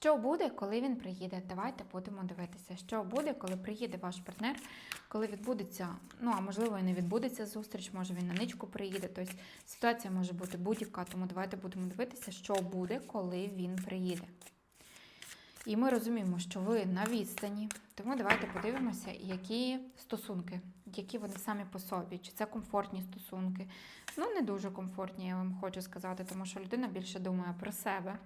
Що буде, коли він приїде? Давайте будемо дивитися, що буде, коли приїде ваш партнер, коли відбудеться, ну а можливо і не відбудеться зустріч, може він на ничку приїде. Тобто ситуація може бути будь-яка, тому давайте будемо дивитися, що буде, коли він приїде. І ми розуміємо, що ви на відстані, тому давайте подивимося, які стосунки, які вони самі по собі, чи це комфортні стосунки. Ну, не дуже комфортні, я вам хочу сказати, тому що людина більше думає про себе.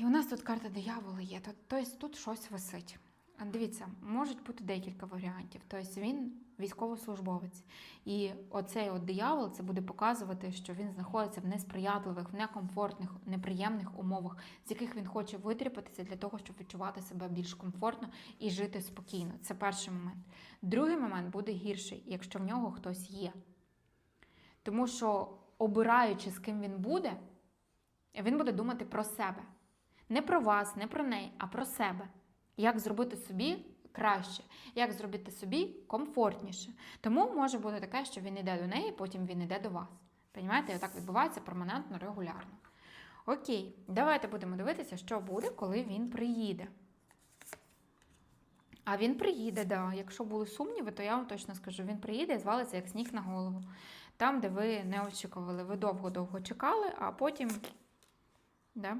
І у нас тут карта диявола є, то- тобто тут щось висить. Дивіться, можуть бути декілька варіантів. Тобто він військовослужбовець. І оцей от диявол це буде показувати, що він знаходиться в несприятливих, в некомфортних, неприємних умовах, з яких він хоче витріпатися для того, щоб відчувати себе більш комфортно і жити спокійно. Це перший момент. Другий момент буде гірший, якщо в нього хтось є. Тому що, обираючи, з ким він буде, він буде думати про себе. Не про вас, не про неї, а про себе. Як зробити собі краще, як зробити собі комфортніше. Тому може бути таке, що він йде до неї, потім він йде до вас. Понімаєте, так відбувається перманентно, регулярно. Окей, давайте будемо дивитися, що буде, коли він приїде. А він приїде, да. Якщо були сумніви, то я вам точно скажу, він приїде і звалиться як сніг на голову. Там, де ви не очікували, ви довго-довго чекали, а потім. Да?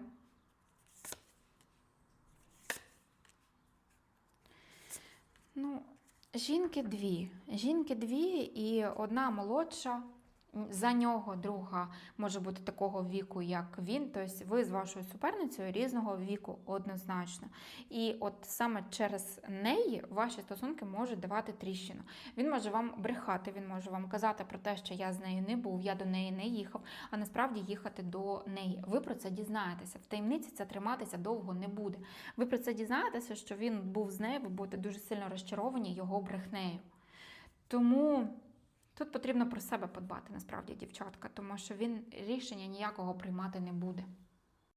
Ну, жінки дві. Жінки дві, і одна молодша за нього, друга може бути такого віку, як він. Тобто ви з вашою суперницею різного віку однозначно. І от саме через неї ваші стосунки можуть давати тріщину. Він може вам брехати, він може вам казати про те, що я з нею не був, я до неї не їхав, а насправді їхати до неї. Ви про це дізнаєтеся. В таємниці це триматися довго не буде. Ви про це дізнаєтеся, що він був з нею, ви будете дуже сильно розчаровані його брехнею. Тому тут потрібно про себе подбати, насправді, дівчатка, тому що він рішення ніякого приймати не буде.